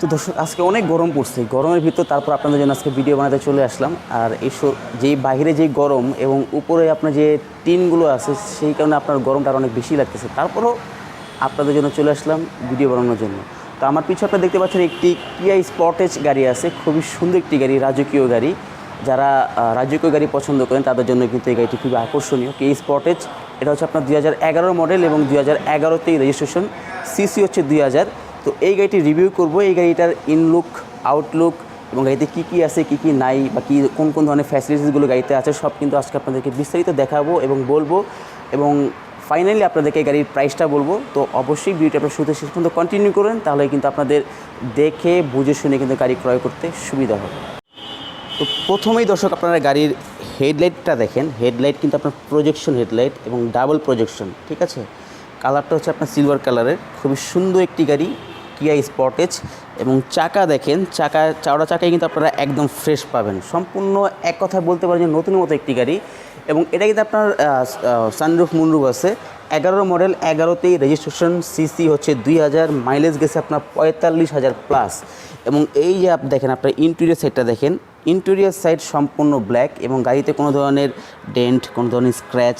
তো দর্শক, আজকে অনেক গরম পড়ছে। গরমের ভিতর তারপর আপনাদের জন্য আজকে ভিডিও বানাতে চলে আসলাম। আর এই যেই বাইরে যেই গরম এবং উপরে আপনার যে টিনগুলো আছে, সেই কারণে আপনার গরমটা অনেক বেশি লাগতেছে। তারপরও আপনাদের জন্য চলে আসলাম ভিডিও বানানোর জন্য। তো আমার পিছনে আপনারা দেখতে পাচ্ছেন একটি কিয়া স্পটেজ গাড়ি আছে, খুবই সুন্দর একটি গাড়ি, রাজকীয় গাড়ি। যারা রাজকীয় গাড়ি পছন্দ করেন, তাদের জন্য কিন্তু এই গাড়িটি খুবই আকর্ষণীয়। কে স্পটেজ এটা হচ্ছে আপনার দুই হাজার মডেল এবং দুই হাজার এগারোতেই রেজিস্ট্রেশন সিসি হচ্ছে দুই হাজার। তো এই গাড়িটি রিভিউ করব। এই গাড়িটার ইনলুক আউটলুক এবং গাড়িতে কী কী আছে, কী কী নাই বা কী, কোন কোন ধরনের ফ্যাসিলিটিসগুলো গাড়িতে আছে, সব কিন্তু আজকে আপনাদেরকে বিস্তারিত দেখাবো এবং বলব। এবং ফাইনালি আপনাদেরকে এই গাড়ির প্রাইসটা বলব। তো অবশ্যই ভিডিওটা আপনার শুরুতে শেষ পর্যন্ত কন্টিনিউ করেন, তাহলে কিন্তু আপনাদের দেখে, বুঝে শুনে কিন্তু গাড়ি ক্রয় করতে সুবিধা হবে। তো প্রথমেই দর্শক, আপনারা গাড়ির হেডলাইটটা দেখেন। হেডলাইট কিন্তু আপনার প্রজেকশন হেডলাইট এবং ডাবল প্রজেকশন ঠিক আছে? কালারটা হচ্ছে আপনার সিলভার কালারের খুবই সুন্দর একটি গাড়ি। কিয়া স্পটেজ এবং চাকা দেখেন, চাকা, চাওড়া চাকায় কিন্তু আপনারা একদম ফ্রেশ পাবেন। সম্পূর্ণ এক কথা বলতে পারেন যে নতুন মতো একটি গাড়ি এবং এটা কিন্তু আপনার সানরুফ মুনরুফ আছে। এগারো মডেল এগারোতেই রেজিস্ট্রেশন সিসি হচ্ছে দুই হাজার মাইলেজ গেছে আপনার পঁয়তাল্লিশ হাজার প্লাস এবং এই যে দেখেন আপনার ইন্টেরিয়র সাইডটা দেখেন ইন্টেরিয়র সাইড সম্পূর্ণ ব্ল্যাক এবং গাড়িতে কোনো ধরনের ডেন্ট কোনো ধরনের স্ক্র্যাচ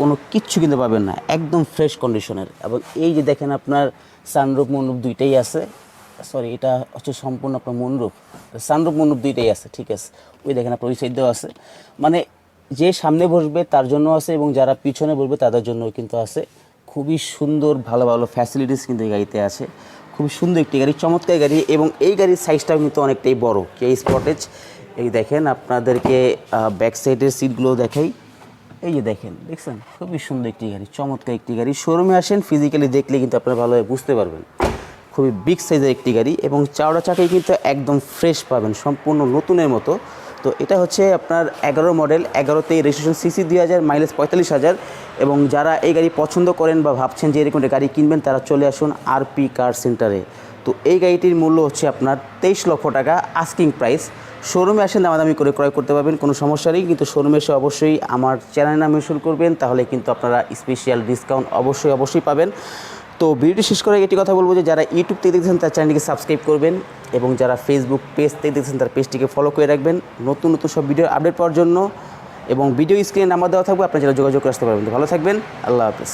কোনো কিচ্ছু কিন্তু পাবেন না, একদম ফ্রেশ কন্ডিশনের এবং এই যে দেখেন আপনার সানরুফ মনরূপ দুইটাই আছে। সরি এটা হচ্ছে সম্পূর্ণ আপনার মনরূপ সানরূপ মনরূপ দুইটাই আছে, ঠিক আছে। ওই দেখেন আপনার ওই সাইডেও আছে। মানে যে সামনে বসবে তার জন্য আছে এবং যারা পিছনে বসবে তাদের জন্য কিন্তু আছে। খুবই সুন্দর, ভালো ভালো ফ্যাসিলিটিস কিন্তু এই গাড়িতে আছে। খুবই সুন্দর একটি গাড়ি, চমৎকার গাড়ি এবং এই গাড়ির সাইজটাও কিন্তু অনেকটাই বড়। কে স্পটেজ এই দেখেন আপনাদেরকে ব্যাক সাইডের সিটগুলো দেখাই। এই যে দেখেন, দেখছেন? খুবই সুন্দর একটি গাড়ি, চমৎকার একটি গাড়ি। শোরুমে আসেন ফিজিক্যালি দেখলে কিন্তু আপনারা ভালোভাবে বুঝতে পারবেন। খুবই বিগ সাইজের একটি গাড়ি এবং চাওড়া চাকাই কিন্তু একদম ফ্রেশ পাবেন, সম্পূর্ণ নতুনের মতো। তো এটা হচ্ছে আপনার এগারো মডেল এগারোতেই রেজিস্ট্রেশন সিসি দুই হাজার মাইলেজ পঁয়তাল্লিশ হাজার। এবং যারা এই গাড়ি পছন্দ করেন বা ভাবছেন যে এরকম একটা গাড়ি কিনবেন, তারা চলে আসুন আরপি কার সেন্টারে তো এই গাড়িটির মূল্য হচ্ছে আপনার তেইশ লক্ষ টাকা আস্কিং প্রাইস শোরুমে আসেন, দামাদামি করে ক্রয় করতে পারবেন, কোনো সমস্যা নেই। কিন্তু শোরুমে এসে অবশ্যই আমার চ্যানেল নাম মেনশন করবেন, তাহলে কিন্তু আপনারা স্পেশাল ডিসকাউন্ট অবশ্যই অবশ্যই পাবেন। তো ভিডিওটি শেষ করে একটি কথা বলব যে, যারা ইউটিউব থেকে দেখছেন তার চ্যানেলটিকে সাবস্ক্রাইব করবেন এবং যারা ফেসবুক পেজ থেকে দেখছেন তার পেজটিকে ফলো করে রাখবেন। নতুন নতুন সব ভিডিও আপডেট পাওয়ার জন্য এবং ভিডিও স্ক্রিনে নাম্বার দেওয়া থাকবে, আপনারা যারা যোগাযোগ করে আসতে পারবেন। ভালো থাকবেন, আল্লাহ হাফেজ।